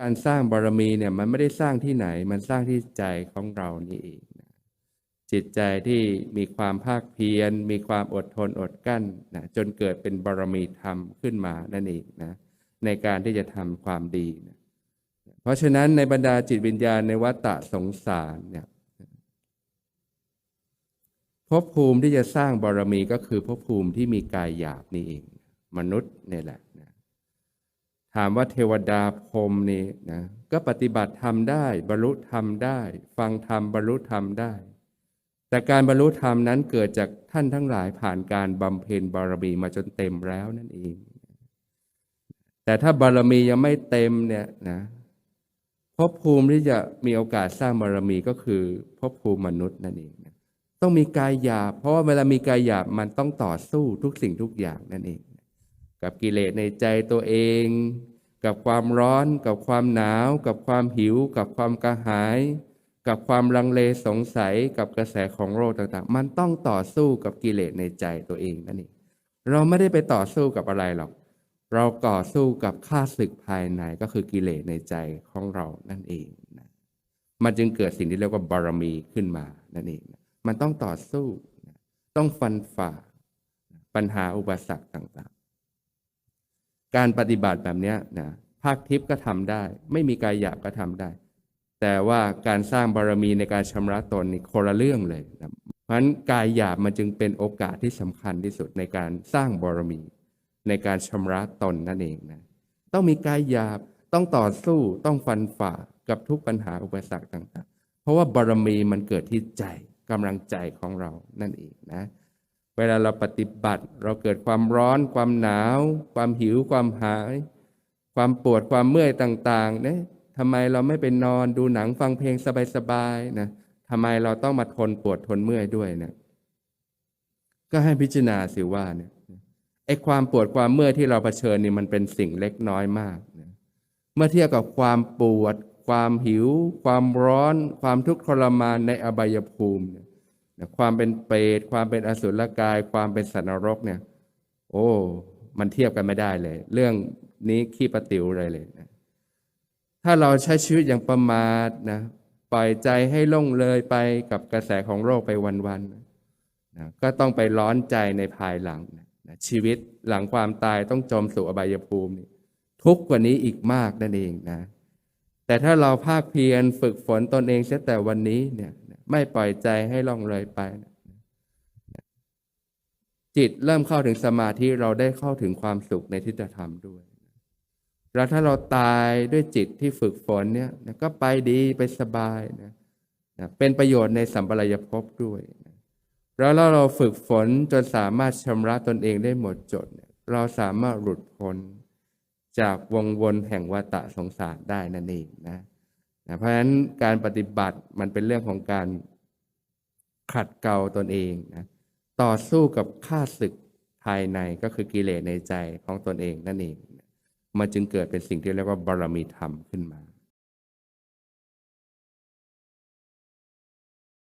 การสร้างบารมีเนี่ยมันไม่ได้สร้างที่ไหน มันสร้างที่ใจของเรานี่เองนะจิตใจที่มีความภาคเพียร มีความอดทนอดกั้นนะจนเกิดเป็นบารมีธรรมขึ้นมานั่นเองนะในการที่จะทำความดีนะเพราะฉะนั้นในบรรดาจิตวิญญาณในวัฏฏะสงสารเนี่ยภพภูมิที่จะสร้างบารมีก็คือภพภูมิที่มีกายหยาบนี่เอง มนุษย์เนี่ยแหละนะ ถามว่าเทวดาพรมนี่นะก็ปฏิบัติธรรมได้ บรรลุธรรมได้ ฟังธรรมบรรลุธรรมได้ แต่การบรรลุธรรมนั้นเกิดจากท่านทั้งหลายผ่านการบำเพ็ญบารมีมาจนเต็มแล้วนั่นเอง แต่ถ้าบารมียังไม่เต็มเนี่ยนะภพภูมิที่จะมีโอกาสสร้างบารมีก็คือภพภูมิมนุษย์นั่นเองนะต้องมีกายหยาบเพราะว่าเวลามีกายหยาบมันต้องต่อสู้ทุกสิ่งทุกอย่างนั่นเอง กับกิเลสในใจตัวเอง กับความร้อน กับความหนาว กับความหิว กับความกระหาย กับความลังเลสงสัยกับกระแสของโลกต่างๆ มันต้องต่อสู้กับกิเลสในใจตัวเองนั่นเองเราไม่ได้ไปต่อสู้กับอะไรหรอก เราต่อสู้กับข้าศึกภายในก็คือกิเลสในใจของเรานั่นเองนะมันจึงเกิดสิ่งที่เรียกว่าบารมีขึ้นมานั่นเอง มันต้องต่อสู้ ต้องฟันฝ่า ปัญหาอุปสรรคต่าง การปฏิบัติแบบนี้นะภาคทิพย์ก็ทำได้ ไม่มีกายหยาบก็ทำได้ แต่ว่าการสร้างบารมีในการชำระตนนี่คนละเรื่องเลยนะเพราะฉะนั้นกายหยาบมันจึงเป็นโอกาสที่สำคัญที่สุดในการสร้างบารมี ในการชำระตนนั่นเองนะต้องมีกายหยาบต้องต่อสู้ต้องฟันฝ่ากับทุกปัญหาอุปสรรคต่าง ๆ เพราะว่าบารมีมันเกิดที่ใจกำลังใจของเรานั่นเองนะ เวลาเราปฏิบัติ เราเกิดความร้อน ความหนาว ความหิว ความหาย ความปวดความเมื่อยต่างๆเนี่ยทำไมเราไม่ไปนอนดูหนังฟังเพลงสบายๆนะทำไมเราต้องมาทนปวดทนเมื่อยด้วยเนี่ยก็ให้พิจารณาสิว่าเนี่ยไอ้ความปวดความเมื่อยที่เราเผชิญนี่มันเป็นสิ่งเล็กน้อยมากนะเมื่อเทียบกับความปวด ความหิว ความร้อน ความทุกข์ทรมานในอบายภูมิเนี่ย ความเป็นเปรตความเป็นอสุรกาย ความเป็นสัตว์นรกเนี่ย โอ้ มันเทียบกันไม่ได้เลย เรื่องนี้ขี้ประติวเลยเลยนะถ้าเราใช้ชีวิตอย่างประมาทนะปล่อยใจให้ล่องเลยไปกับกระแสของโลกไปวันๆนะก็ต้องไปร้อนใจในภายหลังนะชีวิตหลังความตายต้องจมสู่อบายภูมินี่ทุกกว่านี้อีกมากนั่นเองนะ แต่ถ้าเราภาคเพียรฝึกฝนตนเองเสียแต่วันนี้เนี่ย ไม่ปล่อยใจให้ล่องเลยไป จิตเริ่มเข้าถึงสมาธิเราได้เข้าถึงความสุขในทิฏฐธรรมด้วย แล้วถ้าเราตายด้วยจิตที่ฝึกฝนเนี่ยก็ไปดีไปสบายนะเป็นประโยชน์ในสัมปรายภพด้วยแล้วเราฝึกฝนจนสามารถชำระตนเองได้หมดจด เราสามารถหลุดพ้นจากวงวนแห่งวัฏฏะสงสารได้นั่นเองนะ นะเพราะฉะนั้นการปฏิบัติมันเป็นเรื่องของการขัดเกลาตนเองนะต่อสู้กับข้าศึกภายในก็คือกิเลสในใจของตนเองนั่นเอง มันจึงเกิดเป็นสิ่งที่เรียกว่าบารมีธรรมขึ้นมา